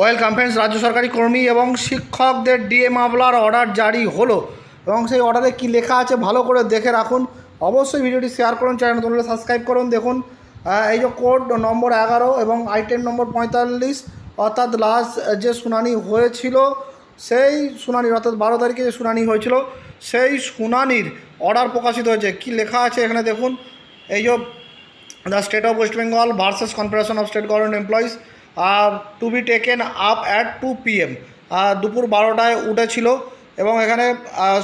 Welcome friends, রাজ্য সরকারি কর্মী এবং শিক্ষকদের ডিএ মামলার অর্ডার জারি হলো এবং সেই অর্ডারে কি লেখা আছে ভালো করে দেখে রাখুন। অবশ্যই ভিডিওটি শেয়ার করুন, চ্যানেল নতুন সাবস্ক্রাইব করুন, দেখুন। এই যে কোড নম্বর এগারো এবং আইটেম নম্বর পঁয়তাল্লিশ, অর্থাৎ লাস্ট যে শুনানি হয়েছিল, সেই শুনানির, অর্থাৎ বারো তারিখে যে শুনানি হয়েছিল, সেই শুনানির অর্ডার প্রকাশিত হয়েছে। কি লেখা আছে এখানে দেখুন। এই যে, the state of West Bengal versus confederation of state government employees to be taken up at two PM দুপুর বারোটায় উঠেছিল এবং এখানে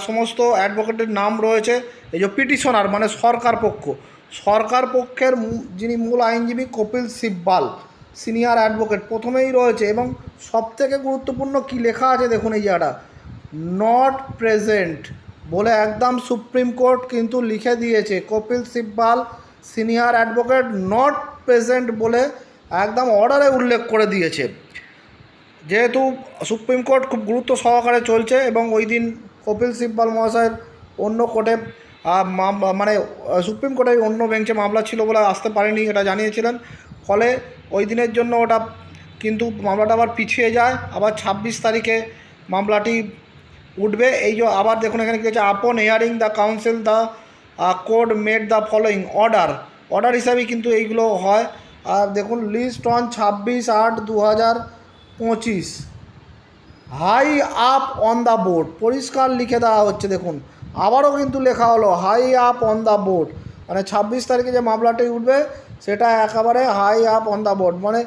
সমস্ত অ্যাডভোকেটের নাম রয়েছে। এই যে পিটিশনার মানে সরকার পক্ষ। সরকার পক্ষের যিনি মূল আইনজীবী কপিল সিব্বাল সিনিয়র অ্যাডভোকেট প্রথমেই রয়েছে। এবং সবথেকে গুরুত্বপূর্ণ কি লেখা আছে দেখুন এই জায়গাটা। নট প্রেজেন্ট বলে একদম সুপ্রিম কোর্ট কিন্তু লিখে দিয়েছে। Kapil Sibal senior advocate not present বলে একদম অর্ডারে উল্লেখ করে দিয়েছে। যেহেতু সুপ্রিম কোর্ট খুব গুরুত্ব সহকারে চলছে এবং ওই দিন কপিল সিব্বাল মহাশয়ের অন্য কোর্টে মানে সুপ্রিম কোর্টে অন্য বেঞ্চে মামলা ছিল বলে আসতে পারেনি এটা জানিয়েছিলেন। ফলে ওই দিনের জন্য ওটা কিন্তু মামলাটা আবার পিছিয়ে যায়। আবার ছাব্বিশ তারিখে মামলাটি উঠবে। এই যে আবার দেখুন এখানে কী হচ্ছে upon hearing the counsel the court made the following order order হিসাবেই কিন্তু এইগুলো হয়। আর দেখুন লিস্ট অন ছাব্বিশ আট দু হাজার পঁচিশ। High up on the board পরিষ্কার লিখে দেওয়া হচ্ছে, দেখুন। আবারও কিন্তু লেখা হলো high up on the board মানে ছাব্বিশ তারিখে যে মামলাটি উঠবে, সেটা একেবারে high up on the board মানে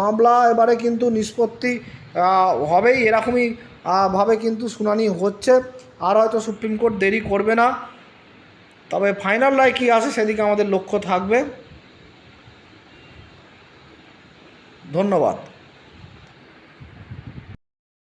মামলা এবারে কিন্তু নিষ্পত্তি হবেই। এরকমই ভাবে কিন্তু শুনানি হচ্ছে। আর হয়তো সুপ্রিম কোর্ট দেরি করবে না। তবে ফাইনাল রায় কী আসে সেদিকে আমাদের লক্ষ্য থাকবে। ধন্যবাদ।